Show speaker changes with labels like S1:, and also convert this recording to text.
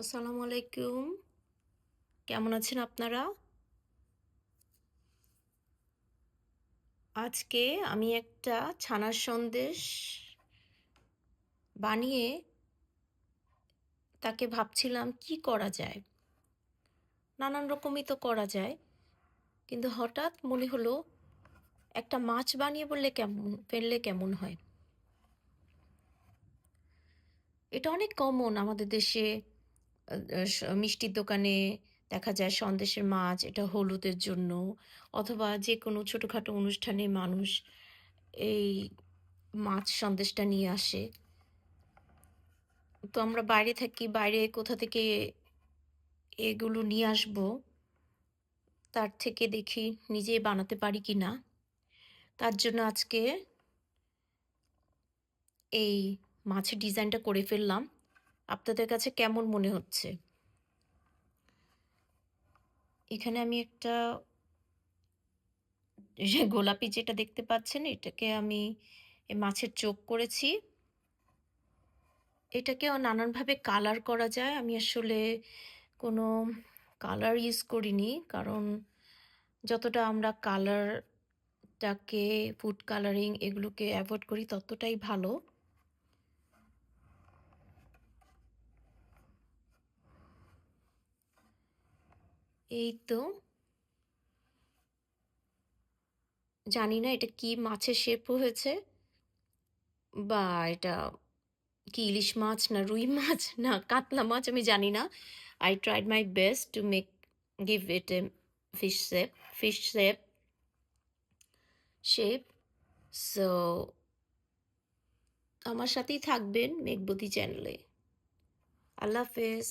S1: আসসালামু আলাইকুম। কেমন আছেন আপনারা? আজকে আমি একটা ছানার সন্দেশ বানিয়ে তাকে ভাবছিলাম কি করা যায়। নানান রকমই তো করা যায়, কিন্তু হঠাৎ মনে হলো একটা মাছ বানিয়ে বললে কেমন, ফেললে কেমন হয়? এটা অনেক কমন আমাদের দেশে। মিষ্টির দোকানে দেখা যায় সন্দেশের মাছ, এটা হলুদের জন্য অথবা যে কোনো ছোটোখাটো অনুষ্ঠানে মানুষ এই মাছ সন্দেশটা নিয়ে আসে। তো আমরা বাইরে থাকি, বাইরে কোথা থেকে এগুলো নিয়ে আসব, তার থেকে দেখি নিজে বানাতে পারি কি না তার জন্য আজকে এই মাছের ডিজাইনটা করে ফেললাম। আপনাদের কাছে কেমন মনে হচ্ছে? এখানে আমি একটা গোলাপি যেটা দেখতে পাচ্ছেন, এটাকে আমি মাছের চোখ করেছি। এটাকেও নানানভাবে কালার করা যায়। আমি আসলে কোনো কালার ইউজ করিনি, কারণ যতটা আমরা কালারটাকে, ফুড কালারিং এগুলোকে অ্যাভয়েড করি ততটাই ভালো। এই তো জানি না এটা কি মাছের শেপ হয়েছে। বা এটা কি ইলিশ মাছ না রুই মাছ না কাতলা মাছ আমি জানি না। I tried my best to make give it a fish shape fish shape shape so আমার সাথেই থাকবেন মেঘবতী চ্যানেলে আল্লাহ হাফেজ।